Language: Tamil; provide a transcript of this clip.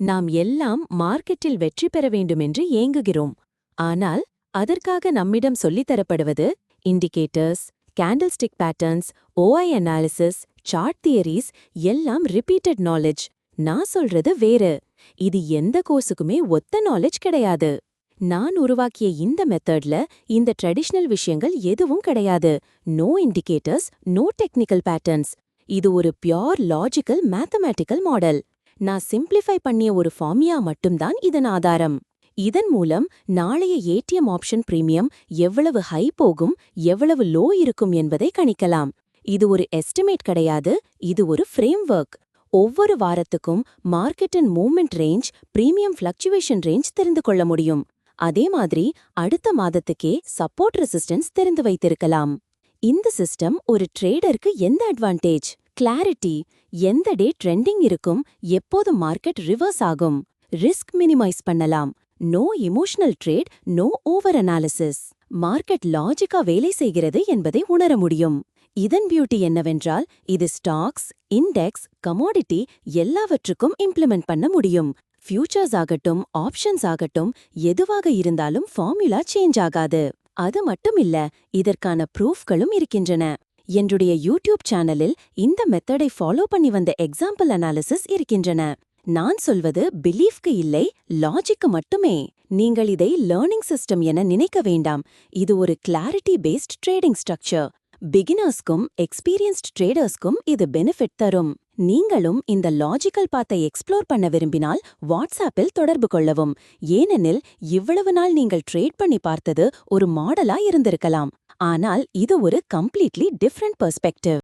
நாம் எல்லாம் மார்க்கெட்டில் வெற்றி பெற வேண்டுமென்று ஏங்குகிறோம். ஆனால் அதற்காக நம்மிடம் சொல்லித்தரப்படுவது indicators candlestick patterns OI analysis chart theories எல்லாம் ரிப்பீட்டட் நாலேஜ் நான் சொல்றது வேறு. இது எந்த கோர்ஸுக்குமே ஒத்த நாலேஜ் கிடையாது. நான் உருவாக்கிய இந்த மெத்தட்ல இந்த ட்ரெடிஷ்னல் விஷயங்கள் எதுவும் கிடையாது. No indicators no technical patterns. இது ஒரு பியோர் லாஜிக்கல் மேத்தமேட்டிக்கல் மாடல். நான் சிம்பிளிஃபை பண்ணிய ஒரு ஃபார்மியா மட்டும்தான் இதன் ஆதாரம். இதன் மூலம் நாளைய ஏடிஎம் ஆப்ஷன் பிரீமியம் எவ்வளவு ஹை போகும் எவ்வளவு லோ இருக்கும் என்பதை கணிக்கலாம். இது ஒரு எஸ்டிமேட் கிடையாது இது ஒரு ஃப்ரேம் ஒர்க் ஒவ்வொரு வாரத்துக்கும் மார்க்கெட்டின் movement range premium fluctuation range தெரிந்து கொள்ள முடியும். அதே மாதிரி அடுத்த மாதத்துக்கே சப்போர்ட் ரெசிஸ்டன்ஸ் தெரிந்து வைத்திருக்கலாம். இந்த சிஸ்டம் ஒரு ட்ரேடருக்கு எந்த அட்வான்டேஜ்? கிளாரிட்டி எந்த டே ட்ரெண்டிங் இருக்கும் எப்போது மார்க்கெட் ரிவர்ஸ் ஆகும். ரிஸ்க் மினிமைஸ் பண்ணலாம். No emotional trade no over analysis market லாஜிக்கா வேலை செய்கிறது என்பதை உணர முடியும். இதன் பியூட்டி என்னவென்றால் இது ஸ்டாக்ஸ் இண்டெக்ஸ் கமோடிட்டி எல்லாவற்றுக்கும் இம்ப்ளிமெண்ட் பண்ண முடியும். ஃபியூச்சர்ஸ் ஆகட்டும் ஆப்ஷன்ஸ் ஆகட்டும் எதுவாக இருந்தாலும் ஃபார்முலா சேஞ்ச் ஆகாது. அது மட்டும் இல்ல இதற்கான ப்ரூஃப்களும் இருக்கின்றன. என்னுடைய யூடியூப் சேனலில் இந்த மெத்தடை ஃபாலோ பண்ணி வந்த எக்ஸாம்பிள் அனாலிசிஸ் இருக்கின்றன. நான் சொல்வது பிலீஃப்க்கு இல்லை லாஜிக்கு மட்டுமே. நீங்கள் இதை லேர்னிங் சிஸ்டம் என நினைக்க வேண்டாம். இது ஒரு கிளாரிட்டி பேஸ்ட் ட்ரேடிங் ஸ்ட்ரக்சர் பிகினர்ஸ்க்கும் எக்ஸ்பீரியன்ஸ்ட் ட்ரேடர்ஸ்க்கும் இது பெனிஃபிட் தரும். நீங்களும் இந்த லாஜிக்கல் பாத்தை எக்ஸ்ப்ளோர் பண்ண விரும்பினால் வாட்ஸ்ஆப்பில் தொடர்பு கொள்ளவும். ஏனெனில் இவ்வளவு நாள் நீங்கள் ட்ரேட் பண்ணி பார்த்தது ஒரு மாடலா இருந்திருக்கலாம். ஆனால் இது ஒரு கம்ப்ளீட்லி டிஃப்ரெண்ட் பெர்ஸ்பெக்டிவ்